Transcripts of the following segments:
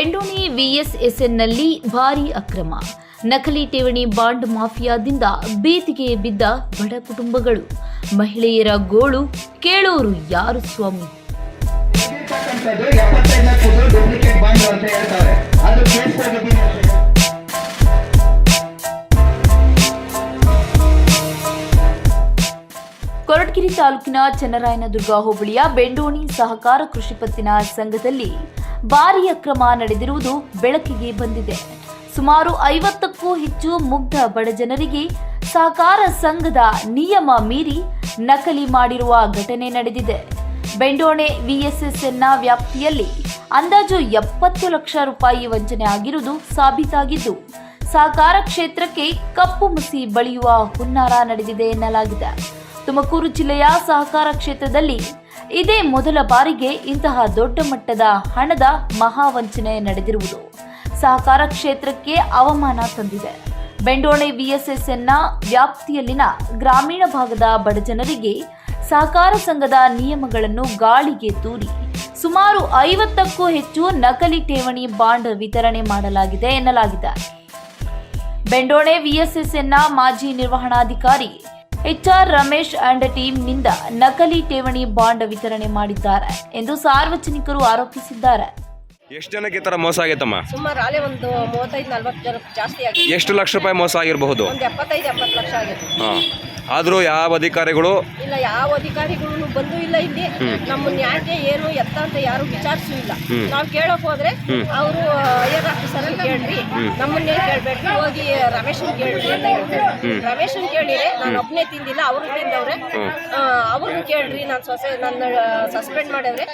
ಬೆಂಡೋಣಿ ವಿಎಸ್ಎಸ್ಎನ್ನಲ್ಲಿ ಭಾರೀ ಅಕ್ರಮ. ನಕಲಿ ಠೇವಣಿ ಬಾಂಡ್ ಮಾಫಿಯಾದಿಂದ ಬೀದಿಗೆ ಬಿದ್ದ ಬಡ ಕುಟುಂಬಗಳು. ಮಹಿಳೆಯರ ಗೋಳು ಕೇಳೋರು ಯಾರು ಸ್ವಾಮಿ? ಕೊರಟಗೆರೆ ತಾಲೂಕಿನ ಚನ್ನರಾಯನದುರ್ಗ ಹೋಬಳಿಯ ಬೆಂಡೋಣಿ ಸಹಕಾರ ಕೃಷಿ ಪತ್ತಿನ ಸಂಘದಲ್ಲಿ ಭಾರೀ ಅಕ್ರಮ ನಡೆದಿರುವುದು ಬೆಳಕಿಗೆ ಬಂದಿದೆ. ಸುಮಾರು ಐವತ್ತಕ್ಕೂ ಹೆಚ್ಚು ಮುಗ್ಧ ಬಡಜನರಿಗೆ ಸಹಕಾರ ಸಂಘದ ನಿಯಮ ಮೀರಿ ನಕಲಿ ಮಾಡಿರುವ ಘಟನೆ ನಡೆದಿದೆ. ಬೆಂಡೋಣೆ ವಿಎಸ್ಎಸ್ಎನ್ನ ವ್ಯಾಪ್ತಿಯಲ್ಲಿ ಅಂದಾಜು ಎಪ್ಪತ್ತು ಲಕ್ಷ ರೂಪಾಯಿ ವಂಚನೆ ಆಗಿರುವುದು ಸಾಬೀತಾಗಿದ್ದು, ಸಹಕಾರ ಕ್ಷೇತ್ರಕ್ಕೆ ಕಪ್ಪು ಮುಸಿ ಬಳಿಯುವ ಹುನ್ನಾರ ನಡೆದಿದೆ ಎನ್ನಲಾಗಿದೆ. ತುಮಕೂರು ಜಿಲ್ಲೆಯ ಸಹಕಾರ ಕ್ಷೇತ್ರದಲ್ಲಿ ಇದೇ ಮೊದಲ ಬಾರಿಗೆ ಇಂತಹ ದೊಡ್ಡ ಮಟ್ಟದ ಹಣದ ಮಹಾವಂಚನೆ ನಡೆದಿರುವುದು ಸಹಕಾರ ಕ್ಷೇತ್ರಕ್ಕೆ ಅವಮಾನ ತಂದಿದೆ. ಬೆಂಡೋಣೆ ವಿಎಸ್ಎಸ್ಎನ್ನ ವ್ಯಾಪ್ತಿಯಲ್ಲಿನ ಗ್ರಾಮೀಣ ಭಾಗದ ಬಡಜನರಿಗೆ ಸಹಕಾರ ಸಂಘದ ನಿಯಮಗಳನ್ನು ಗಾಳಿಗೆ ತೂರಿ ಸುಮಾರು ಐವತ್ತಕ್ಕೂ ಹೆಚ್ಚು ನಕಲಿ ಠೇವಣಿ ಬಾಂಡ್ ವಿತರಣೆ ಮಾಡಲಾಗಿದೆ ಎನ್ನಲಾಗಿದೆ. ಬೆಂಡೋಣೆ ವಿಎಸ್ಎಸ್ಎನ್ನ ಮಾಜಿ ನಿರ್ವಹಣಾಧಿಕಾರಿ ಎಚ್ಆರ್ ರಮೇಶ್ ಅಂಡ್ ಟೀಮ್ನಿಂದ ನಕಲಿ ಠೇವಣಿ ಬಾಂಡ್ ವಿತರಣೆ ಮಾಡಿದ್ದಾರೆ ಎಂದು ಸಾರ್ವಜನಿಕರು ಆರೋಪಿಸಿದ್ದಾರೆ. ಎಷ್ಟು ಜನಕ್ಕೆ ಈ ಥರ ಮೋಸ ಆಗೈತಮ್ಮ? ಸುಮಾರು ಅಲ್ಲೇ ಒಂದು ಮೂವತ್ತೈದು ನಲ್ವತ್ತು ಜನ ಜಾಸ್ತಿ ಆಗಿದೆ. ಎಷ್ಟು ಲಕ್ಷ ರೂಪಾಯಿ ಮೋಸ ಆಗಿರಬಹುದು? ಒಂದು ಎಪ್ಪತ್ತೈದು ಎಪ್ಪತ್ತು ಲಕ್ಷ ಆಗಿದೆ. ಹಾಂ. ಆದರೂ ಯಾವ ಅಧಿಕಾರಿಗಳು? ಇಲ್ಲ ಯಾವ ಅಧಿಕಾರಿಗಳು ಬಂದು ಇಲ್ಲ ಇಲ್ಲಿ. ನಮ್ಮ ನ್ಯಾಯಕ್ಕೆ ಏನು ಎತ್ತ ಅಂತ ಯಾರು ವಿಚಾರಿಸೂ ಇಲ್ಲ. ನಾವು ಕೇಳಕ್ ಹೋದ್ರೆ ಅವರು ಏರ್ ಆಫೀಸರ್ ಕೇಳ್ರಿ ನಮ್ಮನ್ನೇ ಕೇಳ್ಬೇಡ್ರಿ. ಹೋಗಿ ರಮೇಶನ್ ಕೇಳ್ರಿ ಅಂತ ಹೇಳ್ತಾರೆ. ರಮೇಶನ್ ಕೇಳಿದ್ರೆ ನಾನು ಒಬ್ಬನೇ ತಿಂದಿಲ್ಲ ಅವರು ತಿಂದವ್ರೆ. ಅವ್ರನ್ನ ಕೇಳ್ರಿ ನಾನು ಸೊಸೆ ನನ್ನ ಸಸ್ಪೆಂಡ್ ಮಾಡಿದ್ರೆ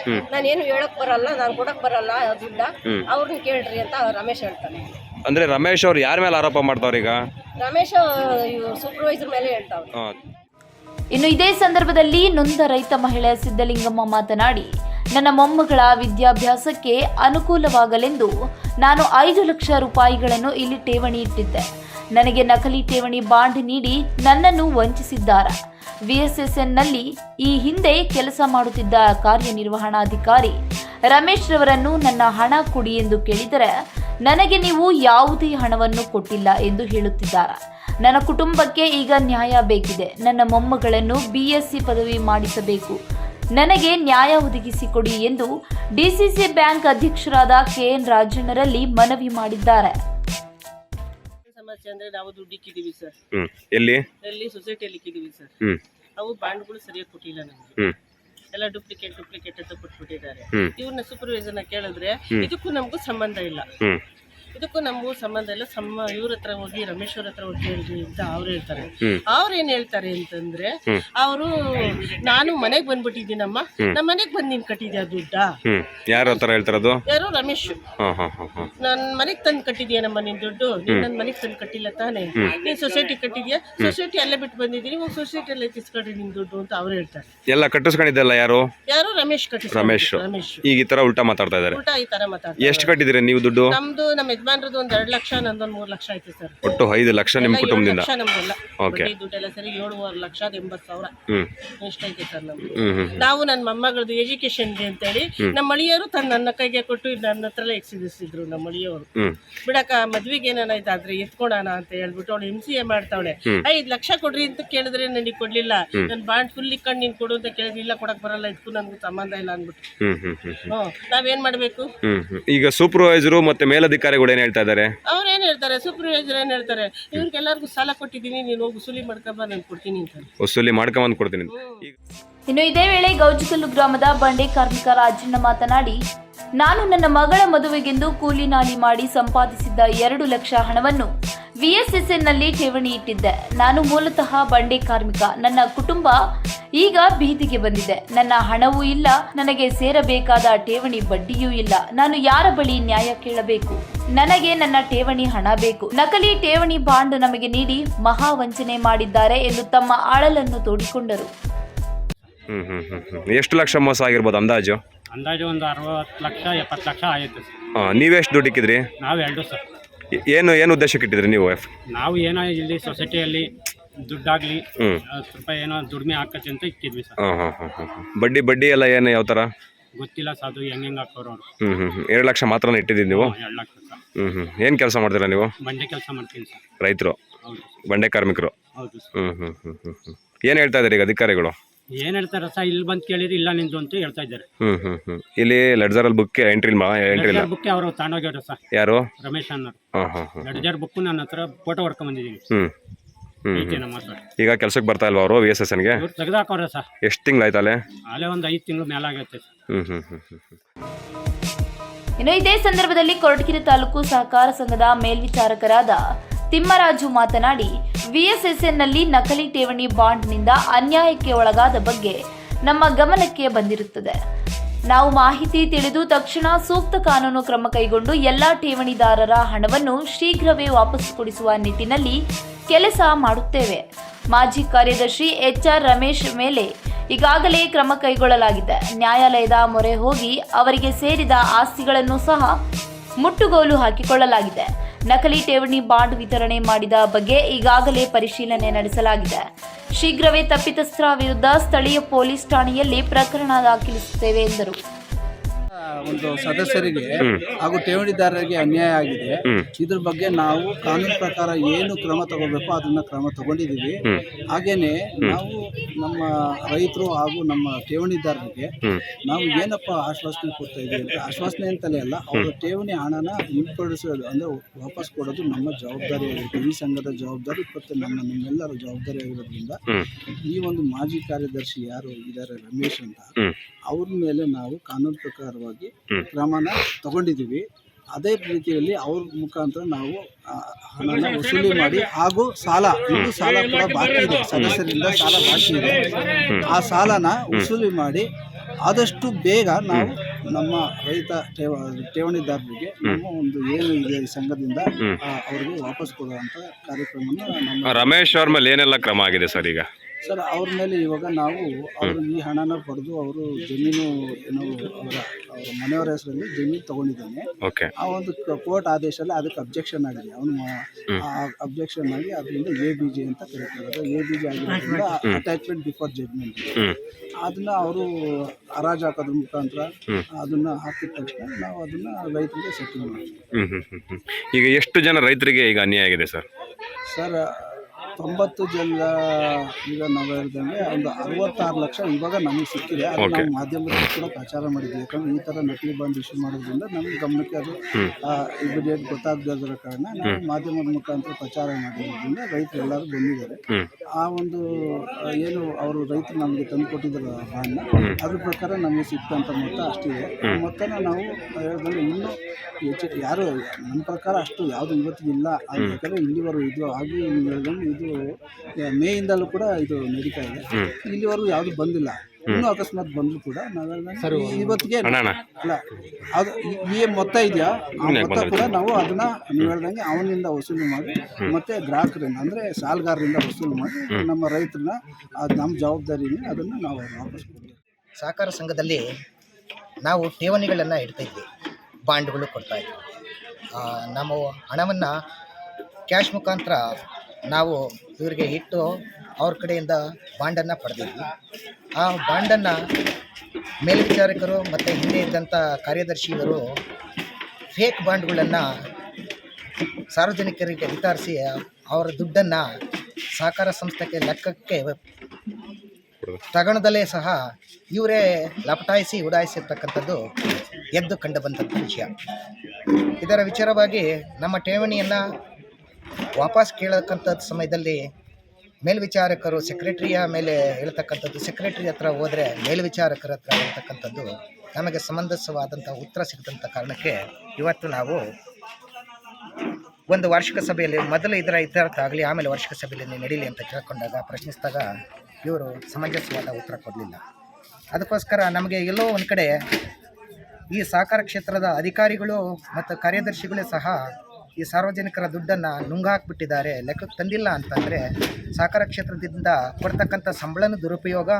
ಏನು ಹೇಳಕ್ ಬರಲ್ಲ ನಾನು ಕೊಡಕ್ ಬರಲ್ಲ ದುಡ್ಡ ಅವ್ರನ್ನ ಕೇಳ್ರಿ ಅಂತ ರಮೇಶ್ ಹೇಳ್ತಾನೆ. ಅಂದ್ರೆ ರಮೇಶ್ ಅವ್ರು ಯಾರ ಮೇಲೆ ಆರೋಪ ಮಾಡ್ತಾವ್ರ ಈಗ? ರಮೇಶ್ ಸೂಪರ್ವೈಸರ್ ಮೇಲೆ ಹೇಳ್ತಾವ್ರೆ ಇನ್ನು ಇದೇ ಸಂದರ್ಭದಲ್ಲಿ ನೊಂದ ರೈತ ಮಹಿಳೆ ಸಿದ್ದಲಿಂಗಮ್ಮ ಮಾತನಾಡಿ ನನ್ನ ಮೊಮ್ಮಗಳ ವಿದ್ಯಾಭ್ಯಾಸಕ್ಕೆ ಅನುಕೂಲವಾಗಲೆಂದು ನಾನು ಐದು ಲಕ್ಷ ರೂಪಾಯಿಗಳನ್ನು ಇಲ್ಲಿ ಠೇವಣಿ ಇಟ್ಟಿದ್ದೆ. ನನಗೆ ನಕಲಿ ಠೇವಣಿ ಬಾಂಡ್ ನೀಡಿ ನನ್ನನ್ನು ವಂಚಿಸಿದ್ದಾರೆ. ವಿಎಸ್ಎಸ್ಎನ್ನಲ್ಲಿ ಈ ಹಿಂದೆ ಕೆಲಸ ಮಾಡುತ್ತಿದ್ದ ಕಾರ್ಯನಿರ್ವಹಣಾಧಿಕಾರಿ ರಮೇಶ್ ರವರನ್ನು ನನ್ನ ಹಣ ಕೊಡಿ ಎಂದು ಕೇಳಿದರೆ ನನಗೆ ನೀವು ಯಾವುದೇ ಹಣವನ್ನು ಕೊಟ್ಟಿಲ್ಲ ಎಂದು ಹೇಳುತ್ತಿದ್ದಾರೆ. ನನ್ನ ಕುಟುಂಬಕ್ಕೆ ಈಗ ನ್ಯಾಯ ಬೇಕಿದೆ. ನನ್ನ ಮೊಮ್ಮಗಳನ್ನು ಬಿಎಸ್ಸಿ ಪದವಿ ಮಾಡಿಸಬೇಕು. ನನಗೆ ನ್ಯಾಯ ಒದಗಿಸಿಕೊಡಿ ಎಂದು ಡಿಸಿಸಿ ಬ್ಯಾಂಕ್ ಅಧ್ಯಕ್ಷರಾದ ಕೆಎನ್ ರಾಜಣ್ಣರಲ್ಲಿ ಮನವಿ ಮಾಡಿದ್ದಾರೆ. ಸಮಸ್ಯೆ ಅಂದ್ರೆ ನಾವು ದುಡ್ಡು ಇಕ್ಕಿದೀವಿ ಸರ್. ಹ್ಞೂ ಎಲ್ಲಿ? ಎಲ್ಲಿ ಸೊಸೈಟಿಯಲ್ಲಿ ಇಕ್ಕಿದೀವಿ ಸರ್. ಅವು ಬಾಂಡ್ಗಳು ಸರಿಯಾಗಿ ಕೊಟ್ಟಿಲ್ಲ ನಮಗೆ. ಎಲ್ಲ ಡೂಪ್ಲಿಕೇಟ್ ಡೂಪ್ಲಿಕೇಟ್ ಅಂತ ಕೊಟ್ಬಿಟ್ಟಿದ್ದಾರೆ. ಇವ್ರನ್ನ ಸೂಪರ್ವೈಸರ್ನ ಕೇಳಿದ್ರೆ ಇದಕ್ಕೂ ನಮಗೂ ಸಂಬಂಧ ಇಲ್ಲ. ಇದಕ್ಕೂ ನಮಗೂ ಸಂಬಂಧ ಇಲ್ಲ. ಸಮ ಇವ್ರ ಹತ್ರ ಹೋಗಿ ರಮೇಶ್ವರ ಹತ್ರ ಹೋಗಿ ಹೇಳ್ರಿ ಅಂತ ಅವ್ರು ಹೇಳ್ತಾರೆ. ಅವ್ರು ಏನ್ ಹೇಳ್ತಾರೆ ಅಂತಂದ್ರೆ ಅವರು ನಾನು ಮನೆಗೆ ಬಂದ್ಬಿಟ್ಟಿದ್ದೀನಮ್ಮ. ನಮ್ಮ ಮನೆಗೆ ಬಂದ್ ನೀನ್ ಕಟ್ಟಿದ್ಯಾ ದುಡ್ಡ? ಯಾರು ಥರ ಹೇಳ್ತಾರದು? ಯಾರು? ರಮೇಶ್. ನನ್ ಮನೆಗ್ ತಂದ್ ಕಟ್ಟಿದ್ಯಾನಮ್ಮ ನಿನ್ ದುಡ್ಡು. ನೀನ್ ನನ್ ಮನೆಗ್ ತಂದು ಕಟ್ಟಿಲ್ಲ ತಾನೆ? ನೀನ್ ಸೊಸೈಟಿ ಕಟ್ಟಿದ್ಯಾ? ಸೊಸೈಟಿ ಅಲ್ಲೇ ಬಿಟ್ಟು ಬಂದಿದ್ದೀನಿ ಸೊಸೈಟಿ ಅಲ್ಲೇ ತಿಸ್ಕೊಡ್ರಿ ನಿನ್ ದುಡ್ಡು ಅಂತ ಅವ್ರು ಹೇಳ್ತಾರೆ. ಎಲ್ಲ ಕಟ್ಟಿಸ್ಕೊಂಡಿದ್ದಲ್ಲ ಯಾರು? ಯಾರು? ರಮೇಶ್ ಕಟ್ಟಿಸ್ ರಮೇಶ್. ಈಗ ಈ ತರ ಉಲ್ಟಾ ಮಾತಾಡ್ತಾ ಇದಾರೆ ಉಲ್ಟಾ ಈ ತರ ಮಾತಾಡ್ತಾರೆ ಎಷ್ಟು ಕಟ್ಟಿದ್ದೀರಿ ನೀವು ದುಡ್ಡು? ನಮ್ದು ನಮ್ಮ ಯಜಮಾನ್ರದ್ದು ಒಂದ್ ಎರಡು ಲಕ್ಷ ನಂದೊಂದ್ ಮೂರ್ ಲಕ್ಷ ಆಯ್ತು ಸರ್. ಒಟ್ಟು ಐದು ಲಕ್ಷ ನಿಮ್ಮ ಕುಟುಂಬದಿಂದ? ಲಕ್ಷ ನಮ್ದೆಲ್ಲ. Okay. ಬಡ್ಡಿ ದುಡ್ಡೆಲ್ಲ ಸರಿ ಏಳುವರೆ ಲಕ್ಷದ ಎಂಬತ್ತು ಸಾವಿರ. ಹ್ಞೂ ಎಷ್ಟೈತೆ ಸರ್ ನಮ್ದು? ಹ್ಞೂ ಹ್ಞೂ ನಾವು ನನ್ನ ಮೊಮ್ಮಗಳದ್ದು ಎಜುಕೇಶನ್ಗೆ ಅಂತೇಳಿ ನಮ್ಮ ಅಳಿಯರು ತನ್ನ ನನ್ನ ಕೈಗೆ ಕೊಟ್ಟು ಇದು ನನ್ನ ಹತ್ರ ಎಕ್ಸಿದಿಸಿದ್ರು ನಮ್ಮ ಅಳಿಯವರು. ಹ್ಞೂ ಬಿಡಕ್ಕ ಮದ್ವೆಗೆ ಏನಾಯ್ತಾದ್ರೆ ಎತ್ಕೊಡೋಣ ಅಂತ ಹೇಳ್ಬಿಟ್ಟು ಅವಳು ಎಂ ಸಿ ಎ ಮಾಡ್ತಾವಳೆ. ಐದ್ ಲಕ್ಷ ಕೊಡ್ರಿ ಅಂತ ಕೇಳಿದ್ರೆ ನನಗೆ ಕೊಡ್ಲಿಲ್ಲ. ನನ್ ಬಾಂಡ್ ಫುಲ್ ಇಕ್ಕೊಂಡು ನೀನ್ ಕೊಡು ಅಂತ ಕೇಳಿದ್ರೆ ಇಲ್ಲ ಕೊಡಕ್ ಬರಲ್ಲ ಇದಕ್ಕೂ ನನ್ಗೂ ಸಂಬಂಧ ಇಲ್ಲ ಅಂದ್ಬಿಟ್ಟು. ಹ್ಞೂ ಹ್ಞೂ ನಾವೇನ್ ಮಾಡ್ಬೇಕು? ಹ್ಮ್ ಹ್ಮ್. ಈಗ ಸೂಪರ್ವೈಸರು ಮತ್ತೆ ಮೇಲಧಿಕಾರಿಗಳು ಏನು ಹೇಳ್ತಾ ಇದ್ದಾರೆ? ಅವ್ರು ಏನ್ ಹೇಳ್ತಾರೆ? ಸೂಪರ್ವೈಸರ್ ಏನ್ ಹೇಳ್ತಾರೆ? ಇವ್ರಿಗೆಲ್ಲರಿಗೂ ಸಾಲ ಕೊಟ್ಟಿದ್ದೀನಿ ನೀನು ಹೋಗಿ ಸುಲಿ ಮಾಡ್ಕೊಂಬ ನಾನು ಕೊಡ್ತೀನಿ ಅಂತ. ವಸೂಲಿ ಮಾಡ್ಕೊಂಬಂದು ಕೊಡ್ತೀನಿ ಈಗ ಇನ್ನು ಇದೇ ವೇಳೆ ಗೌಜಿಕಲ್ಲು ಗ್ರಾಮದ ಬಂಡೆ ಕಾರ್ಮಿಕ ರಾಜಣ್ಣ ಮಾತನಾಡಿ ನಾನು ನನ್ನ ಮಗಳ ಮದುವೆಗೆಂದು ಕೂಲಿ ನಾಲಿ ಮಾಡಿ ಸಂಪಾದಿಸಿದ್ದ ಎರಡು ಲಕ್ಷ ಹಣವನ್ನು ವಿಎಸ್ಎಸ್ಎನ್ನಲ್ಲಿ ಠೇವಣಿ ಇಟ್ಟಿದ್ದೆ. ನಾನು ಮೂಲತಃ ಬಂಡೆ ಕಾರ್ಮಿಕ. ನನ್ನ ಕುಟುಂಬ ಈಗ ಬೀದಿಗೆ ಬಂದಿದೆ. ನನ್ನ ಹಣವೂ ಇಲ್ಲ ನನಗೆ ಸೇರಬೇಕಾದ ಠೇವಣಿ ಬಡ್ಡಿಯೂ ಇಲ್ಲ. ನಾನು ಯಾರ ಬಳಿ ನ್ಯಾಯ ಕೇಳಬೇಕು? ನನಗೆ ನನ್ನ ಠೇವಣಿ ಹಣ ಬೇಕು. ನಕಲಿ ಠೇವಣಿ ಬಾಂಡ್ ನಮಗೆ ನೀಡಿ ಮಹಾ ವಂಚನೆ ಮಾಡಿದ್ದಾರೆ ಎಂದು ತಮ್ಮ ಅಳಲನ್ನು ತೋಡಿಕೊಂಡರು. ಎಷ್ಟು ಲಕ್ಷ ಮೋಸ ಆಗಿರ್ಬೋದು ಅಂದಾಜು? ಅಂದಾಜು ಒಂದು ಅರವತ್ತು ಲಕ್ಷ ಎಪ್ಪತ್ತು ಲಕ್ಷ ಆಯಿತು ಸರ್. ಹಾಂ ನೀವೆಷ್ಟು ದುಡ್ಡು ಇಕ್ಕಿದ್ರಿ? ನಾವು ಎರಡು ಸರ್. ಏನು ಏನು ಉದ್ದೇಶಕ್ಕೆ ಇಟ್ಟಿದ್ರಿ ನೀವು ಎಫ್ ನಾವು ಏನೋ ಇಲ್ಲಿ ಸೊಸೈಟಿಯಲ್ಲಿ ದುಡ್ಡಾಗಲಿ ಹತ್ತು ರೂಪಾಯಿ ಏನೋ ದುಡಿಮೆ ಹಾಕತ್ತೆ ಅಂತ ಇಕ್ಕಿದ್ವಿ ಸರ್. ಹಾಂ ಹಾಂ ಹಾಂ ಹಾಂ. ಬಡ್ಡಿ ಬಡ್ಡಿ ಎಲ್ಲ ಏನು ಯಾವ ಥರ? ಗೊತ್ತಿಲ್ಲ ಸರ್ ಅದು ಹೆಂಗ್ ಹೆಂಗೆ ಹಾಕೋರು ಅವರು. ಹ್ಞೂ ಹ್ಞೂ ಎರಡು ಲಕ್ಷ ಮಾತ್ರ ಇಟ್ಟಿದ್ದೀನಿ ನೀವು? ಎರಡು ಲಕ್ಷ ಸರ್. ಹ್ಞೂ ಹ್ಞೂ ಏನು ಕೆಲಸ ಮಾಡ್ತೀರಾ ನೀವು? ಬಂಡೆ ಕೆಲಸ ಮಾಡ್ತೀನಿ ಸರ್. ರೈತರು. ಹೌದು ಬಂಡೆ ಕಾರ್ಮಿಕರು. ಹೌದು ಸರ್. ಹ್ಞೂ ಹ್ಞೂ ಹ್ಞೂ ಹ್ಞೂ ಹ್ಞೂ ಏನು ಹೇಳ್ತಾ ಇದ್ದಾರೆ ಈಗ ಅಧಿಕಾರಿಗಳು? ಏನು ಹೇಳ್ತಾರೆ ಸರ್ ಇಲ್ಲಿ ಬಂದು ಕೇಳಿದ್ರೆ ಇಲ್ಲ ನಿಂದು ಅಂತ ಹೇಳ್ತಾ ಇದ್ದಾರೆ. ಹ್ಞೂ ಹ್ಞೂ ಹ್ಞೂ ಇಲ್ಲಿ ಲೆಡ್ಜರಲ್ಲಿ ಬುಕ್ ಎಂಟ್ರಿ ಇಲ್ಲ ಎಂಟ್ರಿ ಇಲ್ಲ. ಬುಕ್ಕೆ ಅವರು ತಾಂಡೋಗ್ಯಾರ ಸರ್. ಯಾರು? ರಮೇಶ್ ಅನ್ನೋರು ಹಾಂ ಹಾಂ ಹಾಂ ಲಡ್ಜರ್ ಬುಕ್ ನನ್ನ ಹತ್ರ ಫೋಟೋ ಹೊಡ್ಕೊಂಡ್ ಬಂದಿದ್ದೀನಿ. ಹ್ಞೂ ಈಗ ಕೆಲ್ಸಕ್ಕೆ ಬರ್ತಾ ಇಲ್ವಾ ಅವರು ವಿ ಎಸ್ ಎಸ್ ಎನ್ಗೆ ಇವ್ರು ತೆಗ್ದಾಕವ್ರೆ ಸರ್. ಎಷ್ಟು ತಿಂಗಳಾಯ್ತು ಅಲ್ಲೇ ಒಂದು ಐದು ತಿಂಗಳು ಮೇಲಾಗೈತೆ ಸರ್ ಹ್ಞೂ ಹ್ಞೂ ಹ್ಞೂ ಹ್ಞೂ ಹ್ಞೂ ಇನ್ನು ಇದೇ ಸಂದರ್ಭದಲ್ಲಿ ಕೊರಟಗೆರೆ ತಾಲೂಕು ಸಹಕಾರ ಸಂಘದ ಮೇಲ್ವಿಚಾರಕರಾದ ತಿಮ್ಮರಾಜು ಮಾತನಾಡಿ ವಿಎಸ್ಎಸ್ಎನ್ನಲ್ಲಿ ನಕಲಿ ಠೇವಣಿ ಬಾಂಡ್ನಿಂದ ಅನ್ಯಾಯಕ್ಕೆ ಒಳಗಾದ ಬಗ್ಗೆ ನಮ್ಮ ಗಮನಕ್ಕೆ ಬಂದಿರುತ್ತದೆ. ನಾವು ಮಾಹಿತಿ ತಿಳಿದು ತಕ್ಷಣ ಸೂಕ್ತ ಕಾನೂನು ಕ್ರಮ ಕೈಗೊಂಡು ಎಲ್ಲಾ ಠೇವಣಿದಾರರ ಹಣವನ್ನು ಶೀಘ್ರವೇ ವಾಪಸ್ ಕೊಡಿಸುವ ನಿಟ್ಟಿನಲ್ಲಿ ಕೆಲಸ ಮಾಡುತ್ತೇವೆ. ಮಾಜಿ ಕಾರ್ಯದರ್ಶಿ ಎಚ್ ಆರ್ ರಮೇಶ್ ಮೇಲೆ ಈಗಾಗಲೇ ಕ್ರಮ ಕೈಗೊಳ್ಳಲಾಗಿದೆ. ನ್ಯಾಯಾಲಯದ ಮೊರೆ ಹೋಗಿ ಅವರಿಗೆ ಸೇರಿದ ಆಸ್ತಿಗಳನ್ನು ಸಹ ಮುಟ್ಟುಗೋಲು ಹಾಕಿಕೊಳ್ಳಲಾಗಿದೆ. ನಕಲಿ ಠೇವಣಿ ಬಾಂಡ್ ವಿತರಣೆ ಮಾಡಿದ ಬಗ್ಗೆ ಈಗಾಗಲೇ ಪರಿಶೀಲನೆ ನಡೆಸಲಾಗಿದೆ. ಶೀಘ್ರವೇ ತಪ್ಪಿತಸ್ಥರ ವಿರುದ್ಧ ಸ್ಥಳೀಯ ಪೊಲೀಸ್ ಠಾಣೆಯಲ್ಲಿ ಪ್ರಕರಣ ದಾಖಲಿಸುತ್ತೇವೆ ಎಂದರು. ಒಂದು ಸದಸ್ಯರಿಗೆ ಹಾಗೂ ಠೇವಣಿದಾರರಿಗೆ ಅನ್ಯಾಯ ಆಗಿದೆ. ಇದ್ರ ಬಗ್ಗೆ ನಾವು ಕಾನೂನು ಪ್ರಕಾರ ಏನು ಕ್ರಮ ತಗೋಬೇಕು ಅದನ್ನ ಕ್ರಮ ತಗೊಂಡಿದೀವಿ ಹಾಗೇನೆ ನಾವು ನಮ್ಮ ರೈತರು ಹಾಗೂ ನಮ್ಮ ಠೇವಣಿದಾರರಿಗೆ ನಾವು ಏನಪ್ಪ ಆಶ್ವಾಸನೆ ಕೊಡ್ತಾ ಇದ್ದೀವಿ ಅಂತ ಆಶ್ವಾಸನೆ ಅಂತಲೇ ಅಲ್ಲ ಅವರ ಠೇವಣಿ ಹಣನ ಹಿಂಪಡಿಸೋದು ಅಂದ್ರೆ ವಾಪಸ್ ಕೊಡೋದು ನಮ್ಮ ಜವಾಬ್ದಾರಿ ಆಗಿರುತ್ತೆ. ಈ ಸಂಘದ ಜವಾಬ್ದಾರಿ ಮತ್ತು ನಮ್ಮ ನಿಮ್ಮೆಲ್ಲರ ಜವಾಬ್ದಾರಿ ಆಗಿರೋದ್ರಿಂದ ಈ ಒಂದು ಮಾಜಿ ಕಾರ್ಯದರ್ಶಿ ಯಾರು ಇದ್ದಾರೆ ರಮೇಶ್ ಅಂತ. ಅವ್ರ ಮೇಲೆ ನಾವು ಕಾನೂನು ಪ್ರಕಾರವಾಗಿ. ಕ್ರಮನ ತಗೊಂಡಿದ್ದೀವಿ. ಅದೇ ರೀತಿಯಲ್ಲಿ ಅವ್ರ ಮುಖಾಂತರ ನಾವು ಹಣವನ್ನು ಹಣನ ವಸೂಲಿ ಮಾಡಿ ಹಾಗೂ ಸಾಲ ಇದು ಸಾಲ ಕೂಡ ಬಾಕಿ ಇದೆ. ಸದಸ್ಯರಿಂದ ಸಾಲ ಬಾಕಿ ಇದೆ. ಆ ಸಾಲನ ವಸೂಲಿ ಮಾಡಿ ಆದಷ್ಟು ಬೇಗ ನಾವು ನಮ್ಮ ರೈತ ಠೇವ ಠೇವಣಿದಾರರಿಗೆ ನಮ್ಮ ಒಂದು ಏನು ಇದೆ ಈ ಸಂಘದಿಂದ ಅವ್ರಿಗೆ ವಾಪಸ್ ಕೊಡುವಂತ ಕಾರ್ಯಕ್ರಮನ ನಮ್ಮ ರಮೇಶ್ ಅವ್ರ ಮೇಲೆ ಏನೆಲ್ಲ ಕ್ರಮ ಆಗಿದೆ ಸರ್ ಈಗ? ಸರ್ ಅವ್ರ ಮೇಲೆ ಇವಾಗ ನಾವು ಅವರು ಈ ಹಣನ ಪಡೆದು ಅವರು ಜಮೀನು ಏನೋ ಅವರ ಅವರ ಮನೆಯವರ ಹೆಸರಲ್ಲಿ ಜಮೀನು ತಗೊಂಡಿದ್ದಾನೆ. ಓಕೆ ಆ ಒಂದು ಕೋರ್ಟ್ ಆದೇಶದಲ್ಲಿ ಅದಕ್ಕೆ ಅಬ್ಜೆಕ್ಷನ್ ಆಗಿದೆ. ಅವನು ಆ ಅಬ್ಜೆಕ್ಷನ್ ಆಗಿ ಅದರಿಂದ ಎ ಬಿ ಜಿ ಅಂತ ಕರೀತಾರೆ. ಎ ಬಿ ಜಿ ಆಗಿರೋದ್ರಿಂದ ಅಟ್ಯಾಚ್ಮೆಂಟ್ ಬಿಫೋರ್ ಜಡ್ಮೆಂಟ್ ಹ್ಞೂ ಅದನ್ನ ಅವರು ಹರಾಜು ಹಾಕೋದ್ರ ಮುಖಾಂತರ ಅದನ್ನ ಹಾಕಿದ ತಕ್ಷಣ ನಾವು ಅದನ್ನ ರೈತರಿಗೆ ಸೆಟಲ್ ಮಾಡ್ತೀವಿ. ಈಗ ಎಷ್ಟು ಜನ ರೈತರಿಗೆ ಈಗ ಅನ್ಯಾಯ ಆಗಿದೆ ಸರ್? ಸರ್ ತೊಂಬತ್ತು ಜನ ಈಗ ನಾವು ಹೇಳ್ದಂಗೆ ಒಂದು ಅರವತ್ತಾರು ಲಕ್ಷ ಇವಾಗ ನಮಗೆ ಸಿಕ್ಕಿದೆ. ಅದು. ನಾವು ಮಾಧ್ಯಮದಲ್ಲಿ ಕೂಡ ಪ್ರಚಾರ ಮಾಡಿದ್ವಿ. ಯಾಕಂದ್ರೆ ಈ ಥರ ನಕಲಿ ಬಾಂಡ್ ಇಶ್ಯೂ ಮಾಡೋದ್ರಿಂದ ನಮಗೆ ಗಮನಕ್ಕೆ ಅದು ಇಮಿಡಿಯೇಟ್ ಗೊತ್ತಾಗದೇ ಇರೋ ಕಾರಣ ನಾವು ಮಾಧ್ಯಮದ ಮುಖಾಂತರ ಪ್ರಚಾರ ಮಾಡಿರೋದ್ರಿಂದ ರೈತರು ಎಲ್ಲರೂ ಬಂದಿದ್ದಾರೆ. ಆ ಒಂದು ಏನು ಅವರು ರೈತರು ನಮಗೆ ತಂದು ಕೊಟ್ಟಿದ್ದಾರೆ ಬಾಂಡ್ನ ಅದ್ರ ಪ್ರಕಾರ ನಮಗೆ ಸಿಕ್ಕಂಥ ಮೊತ್ತ ಅಷ್ಟಿದೆ. ಮೊತ್ತನ ನಾವು ಹೇಳಿದ್ರೆ ಇನ್ನೂ ಹೆಚ್ಚು ಯಾರು ನಮ್ಮ ಪ್ರಕಾರ ಅಷ್ಟು ಯಾವುದು ಇವತ್ತಿಗಿಲ್ಲ. ಯಾಕಂದರೆ ಇಲ್ಲಿವರೆಗೂ ಇದು ಆಗಿ ಹೇಳ್ದಂಗೆ ಇದು ಮೇಯಿಂದಲೂ ಕೂಡ ಇದು ನಡೀತಾ ಇದೆ. ಇಲ್ಲಿವರೆಗೂ ಯಾವುದು ಬಂದಿಲ್ಲ. ಇನ್ನೂ ಅಕಸ್ಮಾತ್ ಬಂದರೂ ಕೂಡ ನಾವೆಲ್ಲ ಹೇಳ್ದಂಗೆ ಇವತ್ತಿಗೆ ಅಲ್ಲ ಅದು ಈ- ಮೊತ್ತ ಇದೆಯಾ? ಆ ಮೊತ್ತ ಕೂಡ ನಾವು ಅದನ್ನ ನೀವು ಹೇಳ್ದಂಗೆ ಅವನಿಂದ ವಸೂಲಿ ಮಾಡಿ ಮತ್ತೆ ಗ್ರಾಹಕರಿಂದ ಅಂದ್ರೆ ಸಾಲಗಾರರಿಂದ ವಸೂಲಿ ಮಾಡಿ ನಮ್ಮ ರೈತರನ್ನ ಅದು ನಮ್ಮ ಜವಾಬ್ದಾರಿನೇ ಅದನ್ನ ನಾವು ವಾಪಸ್ ಕೊಡ್ತೀವಿ. ಸಹಕಾರ ಸಂಘದಲ್ಲಿ ನಾವು ಠೇವಣಿಗಳನ್ನು ಇಡ್ತಾ ಇದ್ವಿ. ಬಾಂಡ್ಗಳು ಕೊಡ್ತಾ ಇದ್ವಿ. ನಾವು ಹಣವನ್ನು ಕ್ಯಾಶ್ ಮುಖಾಂತರ ನಾವು ಇವರಿಗೆ ಇಟ್ಟು ಅವ್ರ ಕಡೆಯಿಂದ ಬಾಂಡನ್ನು ಪಡೆದಿದ್ವಿ. ಆ ಬಾಂಡನ್ನು ಮೇಲ್ವಿಚಾರಕರು ಮತ್ತು ಹಿಂದೆ ಇದ್ದಂಥ ಕಾರ್ಯದರ್ಶಿಯವರು ಫೇಕ್ ಬಾಂಡ್ಗಳನ್ನು ಸಾರ್ವಜನಿಕರಿಗೆ ವಿತರಿಸಿ ಅವರ ದುಡ್ಡನ್ನು ಸಹಕಾರ ಸಂಸ್ಥೆಗೆ ಲೆಕ್ಕಕ್ಕೆ ತಗಣದಲ್ಲೇ ಸಹ ಇವರೇ ಲಪಟಾಯಿಸಿ ಉಡಾಯಿಸಿರ್ತಕ್ಕಂಥದ್ದು ಎದ್ದು ಕಂಡು ವಿಷಯ. ಇದರ ವಿಚಾರವಾಗಿ ನಮ್ಮ ಠೇವಣಿಯನ್ನು ವಾಪಸ್ ಕೇಳತಕ್ಕಂಥ ಸಮಯದಲ್ಲಿ ಮೇಲ್ವಿಚಾರಕರು ಸೆಕ್ರೆಟರಿಯ ಮೇಲೆ ಹೇಳ್ತಕ್ಕಂಥದ್ದು, ಸೆಕ್ರೆಟರಿ ಹತ್ರ ಹೋದರೆ ಮೇಲ್ವಿಚಾರಕರ ಹತ್ರ ಹೇಳ್ತಕ್ಕಂಥದ್ದು ನಮಗೆ ಸಮಂಜಸವಾದಂಥ ಉತ್ತರ ಸಿಗದಂಥ ಕಾರಣಕ್ಕೆ ಇವತ್ತು ನಾವು ಒಂದು ವಾರ್ಷಿಕ ಸಭೆಯಲ್ಲಿ ಮೊದಲು ಇದರ ಇತ್ಯರ್ಥ ಆಗಲಿ, ಆಮೇಲೆ ವಾರ್ಷಿಕ ಸಭೆಯಲ್ಲಿ ನಡೀಲಿ ಅಂತ ಕೇಳ್ಕೊಂಡಾಗ ಪ್ರಶ್ನಿಸಿದಾಗ ಇವರು ಸಮಂಜಸವಾದ ಉತ್ತರ ಕೊಡಲಿಲ್ಲ. ಅದಕ್ಕೋಸ್ಕರ ನಮಗೆ ಎಲ್ಲೋ ಒಂದು ಕಡೆ ಈ ಸಹಕಾರ ಕ್ಷೇತ್ರದ ಅಧಿಕಾರಿಗಳು ಮತ್ತು ಕಾರ್ಯದರ್ಶಿಗಳೇ ಸಹ ಈ ಸಾರ್ವಜನಿಕರ ದುಡ್ಡನ್ನು ನುಂಗಾಕ್ಬಿಟ್ಟಿದ್ದಾರೆ ಲೆಕ್ಕಕ್ಕೆ ತಂದಿಲ್ಲ ಅಂತಂದರೆ ಸಹಕಾರ ಕ್ಷೇತ್ರದಿಂದ ಕೊಡ್ತಕ್ಕಂಥ ಸಂಬಳನೂ ದುರುಪಯೋಗ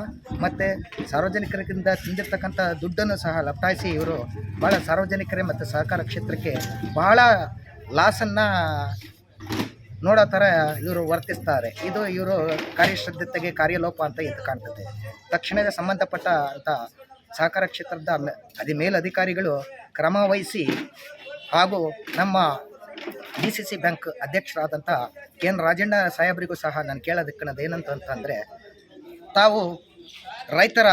ಮತ್ತು ಸಾರ್ವಜನಿಕರಿಂದ ತಿಂದಿರ್ತಕ್ಕಂಥ ದುಡ್ಡನ್ನು ಸಹ ಲಪಟಾಯಿಸಿ ಇವರು ಭಾಳ ಸಾರ್ವಜನಿಕರೇ ಮತ್ತು ಸಹಕಾರ ಕ್ಷೇತ್ರಕ್ಕೆ ಭಾಳ ಲಾಸನ್ನು ನೋಡೋ ಥರ ಇವರು ವರ್ತಿಸ್ತಾರೆ. ಇದು ಇವರು ಕಾರ್ಯಶ್ರದ್ಧತೆಗೆ ಕಾರ್ಯಲೋಪ ಅಂತ ಎದ್ದು ಕಾಣ್ತದೆ. ತಕ್ಷಣದ ಸಂಬಂಧಪಟ್ಟ ಅಂತ ಸಹಕಾರ ಕ್ಷೇತ್ರದ ಅದಿ ಮೇಲಧಿಕಾರಿಗಳು ಕ್ರಮ ವಹಿಸಿ ಹಾಗೂ ನಮ್ಮ ಡಿ ಸಿ ಸಿ ಬ್ಯಾಂಕ್ ಅಧ್ಯಕ್ಷರಾದಂಥ ಕೆ ಎನ್ ರಾಜಣ್ಣ ಸಾಹೇಬರಿಗೂ ಸಹ ನಾನು ಕೇಳೋದಕ್ಕನ್ನೋದು ಏನಂತ ಅಂತಂದರೆ, ತಾವು ರೈತರ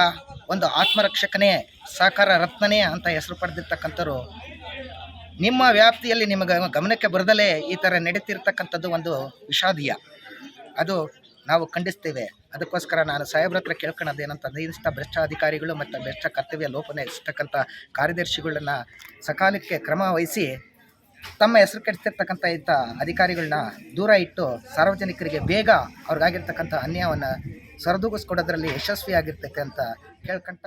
ಒಂದು ಆತ್ಮರಕ್ಷಕನೇ, ಸಹಕಾರ ರತ್ನನೇ ಅಂತ ಹೆಸರು ಪಡೆದಿರ್ತಕ್ಕಂಥವ್ರು, ನಿಮ್ಮ ವ್ಯಾಪ್ತಿಯಲ್ಲಿ ನಿಮಗೆ ಗಮನಕ್ಕೆ ಬರದಲೇ ಈ ಥರ ನಡೀತಿರ್ತಕ್ಕಂಥದ್ದು ಒಂದು ವಿಷಾದೀಯ. ಅದು ನಾವು ಖಂಡಿಸ್ತೇವೆ. ಅದಕ್ಕೋಸ್ಕರ ನಾನು ಸಾಹೇಬ್ರ ಹತ್ರ ಕೇಳ್ಕೊಳ್ಳೋದು ಏನಂತಂದ್ರೆ ಇಂಥ ಭ್ರಷ್ಟ ಅಧಿಕಾರಿಗಳು ಮತ್ತು ಭ್ರಷ್ಟ ಕರ್ತವ್ಯ ಲೋಪನೆ ಇರ್ತಕ್ಕಂಥ ಕಾರ್ಯದರ್ಶಿಗಳನ್ನು ಸಕಾಲಕ್ಕೆ ಕ್ರಮ ವಹಿಸಿ ತಮ್ಮ ಹೆಸರು ಕೆಡಿಸ್ತಿರ್ತಕ್ಕಂಥ ಇಂಥ ಅಧಿಕಾರಿಗಳನ್ನ ದೂರ ಇಟ್ಟು ಸಾರ್ವಜನಿಕರಿಗೆ ಬೇಗ ಅವ್ರಿಗಾಗಿರ್ತಕ್ಕಂಥ ಅನ್ಯಾಯವನ್ನು ಸರಿದೂಗಿಸ್ಕೊಡೋದ್ರಲ್ಲಿ ಯಶಸ್ವಿಯಾಗಿರ್ತಕ್ಕಂಥ ಕೇಳ್ಕಂತ